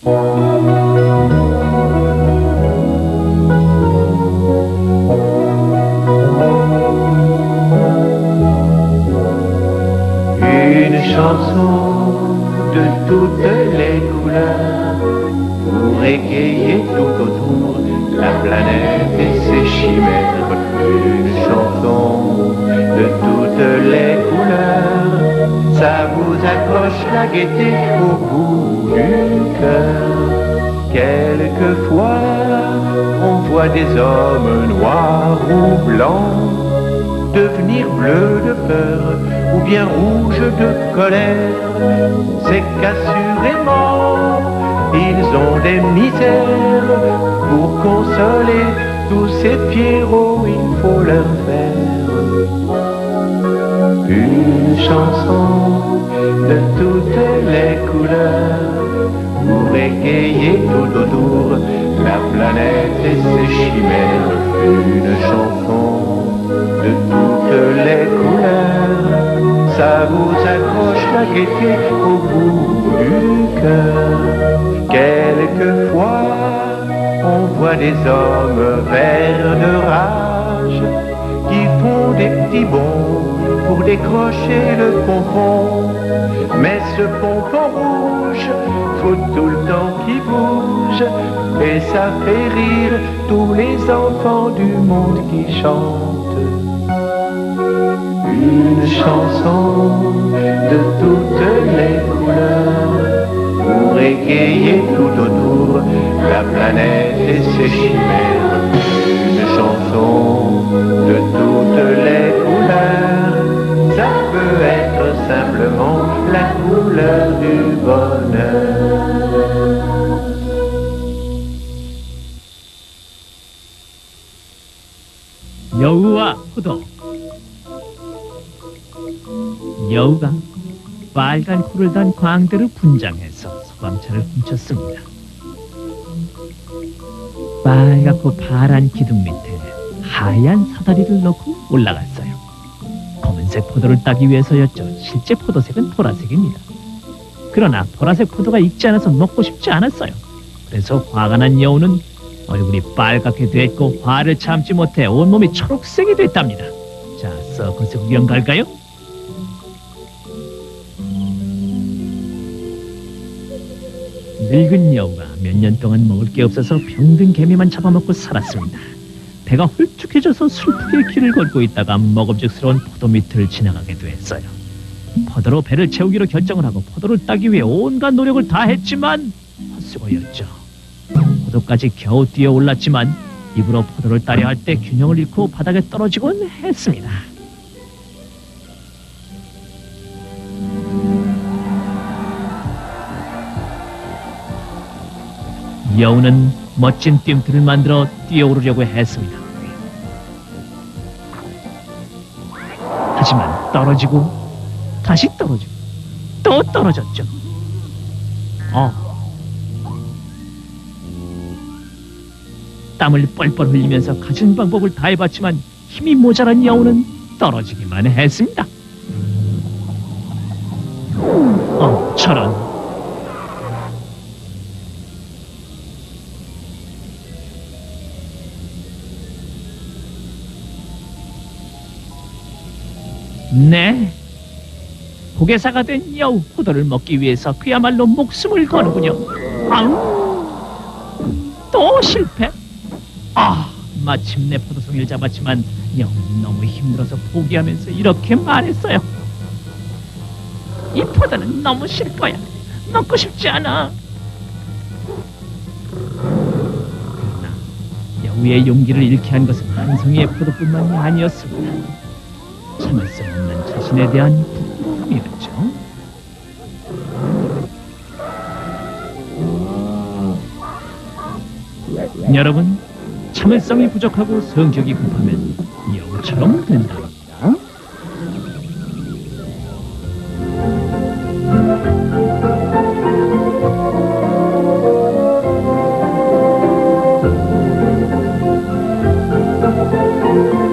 Une chanson de toutes les couleurs pour égayer tout autour la planète et ses chimères. Une chanson de toutes les couleurs, ça vous accroche la gaieté au bout du cœur. Des hommes noirs ou blancs devenir bleu de peur ou bien rouge de colère, c'est qu'assurément ils ont des misères. Pour consoler tous ces pierrots, il faut leur faire une chanson de toutes les couleurs pour égayer tout autour la planète et ses chimères. Une chanson de toutes les couleurs, ça vous accroche la gaieté au bout du cœur. Quelquefois, on voit des hommes verts de rage qui font des petits bonds pour décrocher le pompon. Mais ce pompon rouge, tout le temps qu'il bouge, et ça fait rire tous les enfants du monde qui chantent. Une chanson de toutes les couleurs pour égayer tout autour la planète et ses chimères. 와 포도 여우가 빨간 코를 단 광대를 분장해서 소방차를 훔쳤습니다. 빨갛고 파란 기둥 밑에 하얀 사다리를 넣고 올라갔어요. 검은색 포도를 따기 위해서였죠. 실제 포도색은 보라색입니다. 그러나 보라색 포도가 익지 않아서 먹고 싶지 않았어요. 그래서 화가 난 여우는 얼굴이 빨갛게 됐고 화를 참지 못해 온몸이 초록색이 됐답니다. 자, 서커스 구경 갈까요? 늙은 여우가 몇 년 동안 먹을 게 없어서 병든 개미만 잡아먹고 살았습니다. 배가 홀쭉해져서 슬프게 길을 걷고 있다가 먹음직스러운 포도 밑을 지나가게 됐어요. 포도로 배를 채우기로 결정을 하고 포도를 따기 위해 온갖 노력을 다했지만 헛수고였죠. 포도까지 겨우 뛰어 올랐지만 입으로 포도를 따려 할 때 균형을 잃고 바닥에 떨어지곤 했습니다. 여우는 멋진 뜀틀을 만들어 뛰어오르려고 했습니다. 하지만 떨어지고 다시 떨어지고 또 떨어졌죠. 어. 땀을 뻘뻘 흘리면서 가진 방법을 다 해봤지만 힘이 모자란 여우는 떨어지기만 했습니다. 어, 저런. 네. 고개사가 된 여우 포도를 먹기 위해서 그야말로 목숨을 거는군요. 아우. 또 실패. 아, 마침내 포도송이를 잡았지만 여우는 너무 힘들어서 포기하면서 이렇게 말했어요. 이 포도는 너무 싫어야. 먹고 싶지 않아. 그러나 여우의 용기를 잃게 한 것은 한 송이의 포도뿐만이 아니었습니다. 참을 수 없는 자신에 대한 부끄러움이었죠. 여러분, 참을성이 부족하고 성격이 급하면 영처럼 된다. 합니다.